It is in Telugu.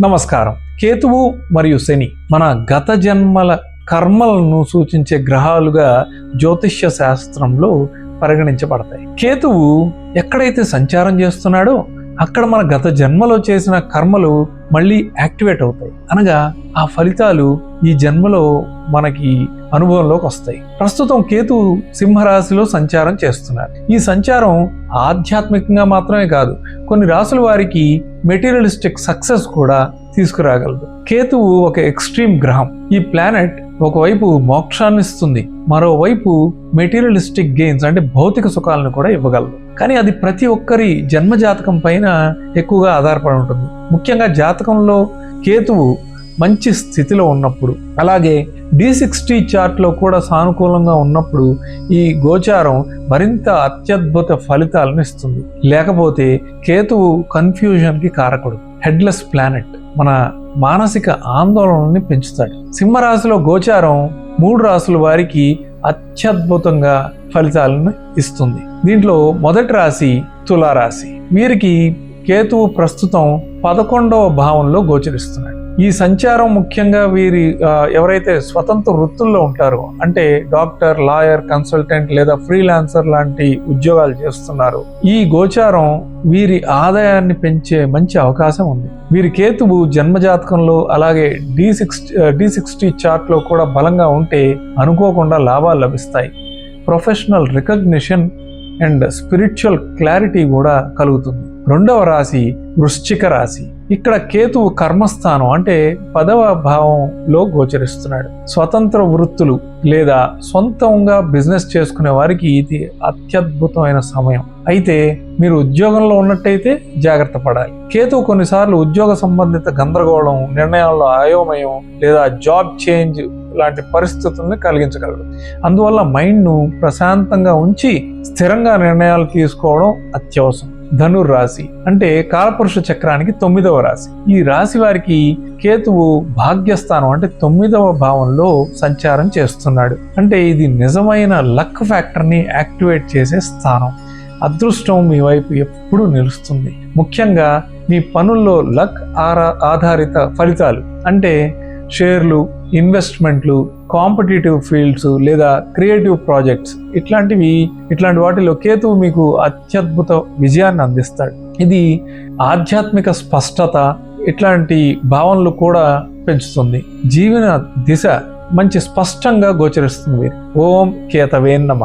నమస్కారం. కేతువు మరియు శని మన గత జన్మల కర్మలను సూచించే గ్రహాలుగా జ్యోతిష్య శాస్త్రంలో పరిగణించబడతాయి. కేతువు ఎక్కడైతే సంచారం చేస్తున్నాడో అక్కడ మన గత జన్మలో చేసిన కర్మలు మళ్ళీ యాక్టివేట్ అవుతాయి. అనగా ఆ ఫలితాలు ఈ జన్మలో మనకి అనుభవంలోకి వస్తాయి. ప్రస్తుతం కేతు సింహరాశిలో సంచారం చేస్తున్నారు. ఈ సంచారం ఆధ్యాత్మికంగా మాత్రమే కాదు కొన్ని రాసుల వారికి మెటీరియలిస్టిక్ సక్సెస్ కూడా తీసుకురాగలదు. కేతువు ఒక ఎక్స్ట్రీమ్ గ్రహం. ఈ ప్లానెట్ ఒకవైపు మోక్షాన్ని ఇస్తుంది మరోవైపు మెటీరియలిస్టిక్ గెయిన్స్ అంటే భౌతిక సుఖాలను కూడా ఇవ్వగలదు. కానీ అది ప్రతి ఒక్కరి జన్మ జాతకం పైన ఎక్కువగా ఆధారపడి ఉంటుంది. ముఖ్యంగా జాతకంలో కేతువు మంచి స్థితిలో ఉన్నప్పుడు అలాగే డి సిక్స్టీ చార్ట్లో కూడా సానుకూలంగా ఉన్నప్పుడు ఈ గోచారం మరింత అత్యద్భుత ఫలితాలను ఇస్తుంది. లేకపోతే కేతువు కన్ఫ్యూజన్కి కారకుడు హెడ్లెస్ ప్లానెట్ మన మానసిక ఆందోళనని పెంచుతాడు. సింహరాశిలో గోచారం మూడు రాసుల వారికి అత్యద్భుతంగా ఫలితాలను ఇస్తుంది. దీంట్లో మొదటి రాశి తులారాశి. వీరికి కేతువు ప్రస్తుతం పదకొండవ భావంలో గోచరిస్తున్నాడు. ఈ సంచారం ముఖ్యంగా వీరి ఎవరైతే స్వతంత్ర వృత్తుల్లో ఉంటారో అంటే డాక్టర్ లాయర్ కన్సల్టెంట్ లేదా ఫ్రీలాన్సర్ లాంటి ఉద్యోగాలు చేస్తున్నారు ఈ గోచారం వీరి ఆదాయాన్ని పెంచే మంచి అవకాశం ఉంది. వీరి కేతువు జన్మజాతకంలో అలాగే డి సిక్స్ డి సిక్స్టీ చార్ట్లో కూడా బలంగా ఉంటే అనుకోకుండా లాభాలు లభిస్తాయి. Professional recognition and spiritual clarity కూడా కలుగుతుంది. రెండవ రాశి వృశ్చిక రాశి. ఇక్కడ కేతువు కర్మస్థానం అంటే పదవ భావంలో గోచరిస్తున్నాడు. స్వతంత్ర వృత్తులు లేదా సొంతంగా బిజినెస్ చేసుకునే వారికి ఇది అత్యద్భుతమైన సమయం. అయితే మీరు ఉద్యోగంలో ఉన్నట్టయితే జాగ్రత్త పడాలి. కేతువు కొన్నిసార్లు ఉద్యోగ సంబంధిత గందరగోళం నిర్ణయాల్లో అయోమయం లేదా జాబ్ చేంజ్ లాంటి పరిస్థితుల్ని కలిగించగలడు. అందువల్ల మైండ్ను ప్రశాంతంగా ఉంచి స్థిరంగా నిర్ణయాలు తీసుకోవడం అత్యవసరం. ధనుర్ రాశి అంటే కాలపురుష చక్రానికి తొమ్మిదవ రాశి. ఈ రాశి వారికి కేతువు భాగ్యస్థానం అంటే తొమ్మిదవ భావంలో సంచారం చేస్తున్నాడు. అంటే ఇది నిజమైన లక్ ఫ్యాక్టర్ని యాక్టివేట్ చేసే స్థానం. అదృష్టం మీ వైపు ఎప్పుడూ నిలుస్తుంది. ముఖ్యంగా మీ పనుల్లో లక్ ఆరా ఆధారిత ఫలితాలు అంటే షేర్లు ఇన్వెస్ట్మెంట్లు కాంపిటేటివ్ ఫీల్డ్స్ లేదా క్రియేటివ్ ప్రాజెక్ట్స్ ఇట్లాంటివి ఇట్లాంటి వాటిలో కేతువు మీకు అత్యద్భుత విజయాన్ని అందిస్తాడు. ఇది ఆధ్యాత్మిక స్పష్టత ఇట్లాంటి భావనలు కూడా పెంచుతుంది. జీవన దిశ మంచి స్పష్టంగా గోచరిస్తుంది. ఓం కేతవే నమ.